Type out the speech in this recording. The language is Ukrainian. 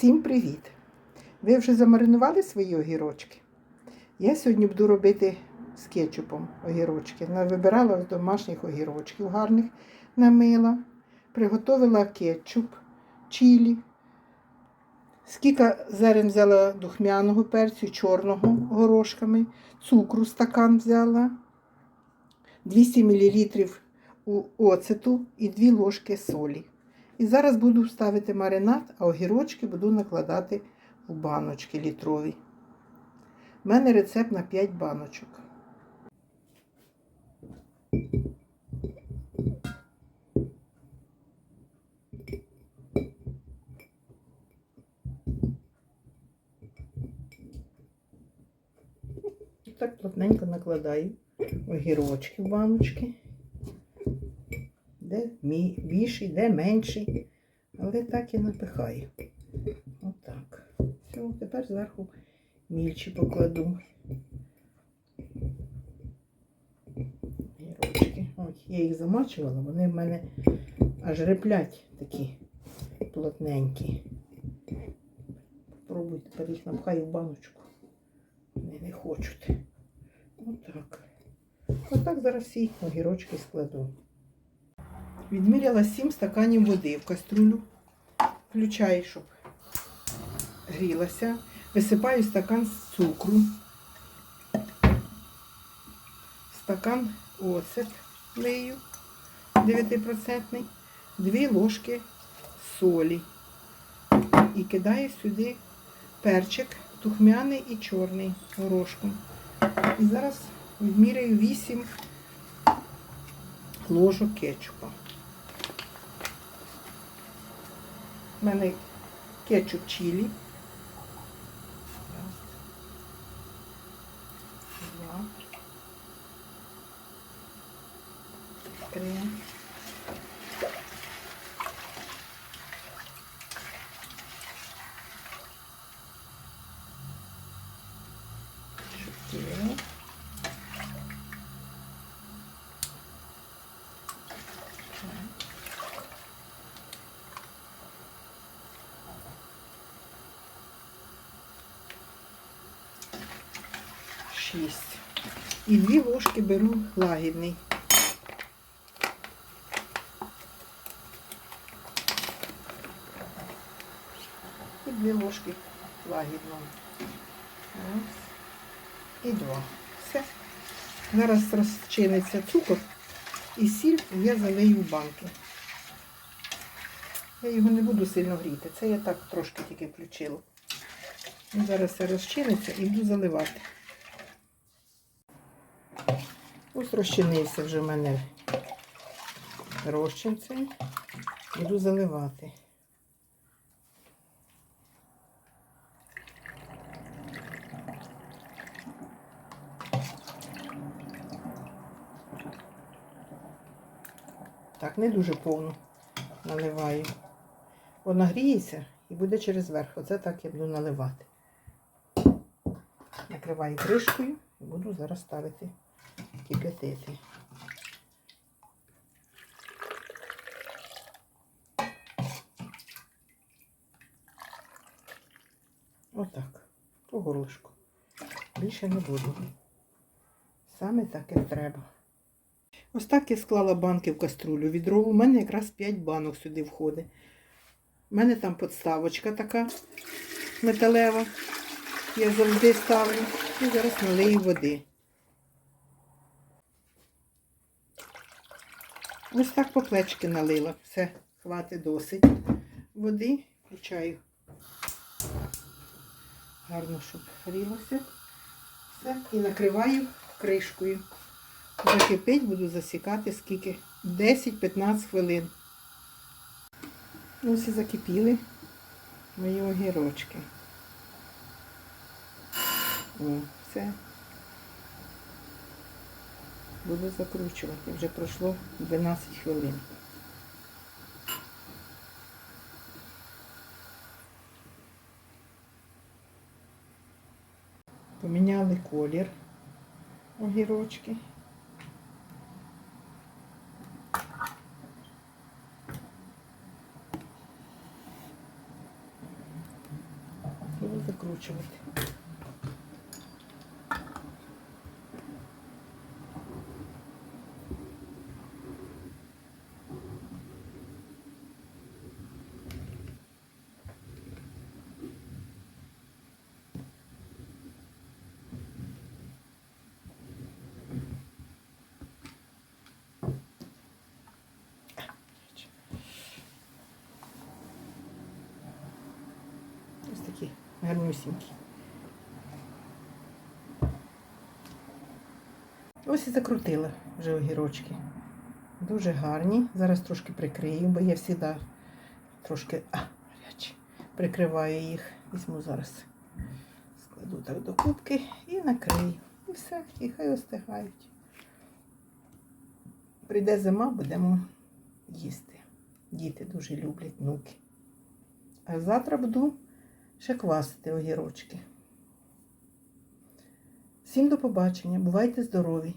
Всім привіт! Ви вже замаринували свої огірочки? Я сьогодні буду робити з кетчупом огірочки. Вибирала з домашніх огірочків гарних намила, приготовила кетчуп, чилі. Скільки зерен взяла духмяного перцю, чорного горошками, цукру стакан взяла, 200 мл оцету і 2 ложки солі. І зараз буду ставити маринад, а огірочки буду накладати в баночки літрові. У мене рецепт на 5 баночок. Так плотненько накладаю огірочки в баночки. Де більший, де менший. Але так і напихаю. Отак. Все, тепер зверху мільчі покладу. Гірочки. От, я їх замачувала, вони в мене аж реплять такі плотненькі. Попробуй тепер їх напхаю в баночку. Вони не хочуть. Отак. Отак зараз всі огірочки складу. Відміряла 7 стаканів води в каструлю. Включаю, щоб грілася. Висипаю стакан з цукру. Стакан оцет лию 9%, 2 ложки солі. І кидаю сюди перчик тухмяний і чорний горошком. І зараз відміряю 8 ложок кетчупа. У мене кетчуп чилі. Раз. Два. 6. І дві ложки беру лагідний. І дві ложки лагідного. Раз. І два. Все. Зараз розчиниться цукор і сіль я залию в банки. Я його не буду сильно гріти. Це я так трошки тільки включила. Зараз все розчиниться і буду заливати. Ось розчинився вже в мене розчин цей. Буду заливати. Так, не дуже повну наливаю. Бо нагріється і буде через верх. Оце так я буду наливати. Накриваю кришкою і буду зараз ставити кип'ятити. Отак, по горошку. Більше не буду. Саме так як треба. Ось так я склала банки в каструлю. Відро у мене якраз 5 банок сюди входить. У мене там подставочка така металева. Я завжди ставлю. І зараз налию води. Ось так по плечки налила. Все, хватить досить води. Включаю. Гарно, щоб грілося. Все. І накриваю кришкою. Закипить, буду засікати скільки. 10-15 хвилин. Ось і закипіли мої огірочки. О, все. Буду закручувати. Вже пройшло 12 хвилин. Поміняли колір огірочки. Закручувати. Ось такі гарнюсінькі. Ось і закрутила вже огірочки. Дуже гарні. Зараз трошки прикрию, бо я завжди трошки а, гарячі. Прикриваю їх. Візьму зараз. Складу так до кубки і накрию. І все, і хай остигають. Прийде зима, будемо їсти. Діти дуже люблять внуки. А завтра буду ще квасити огірочки. Всім до побачення, бувайте здорові!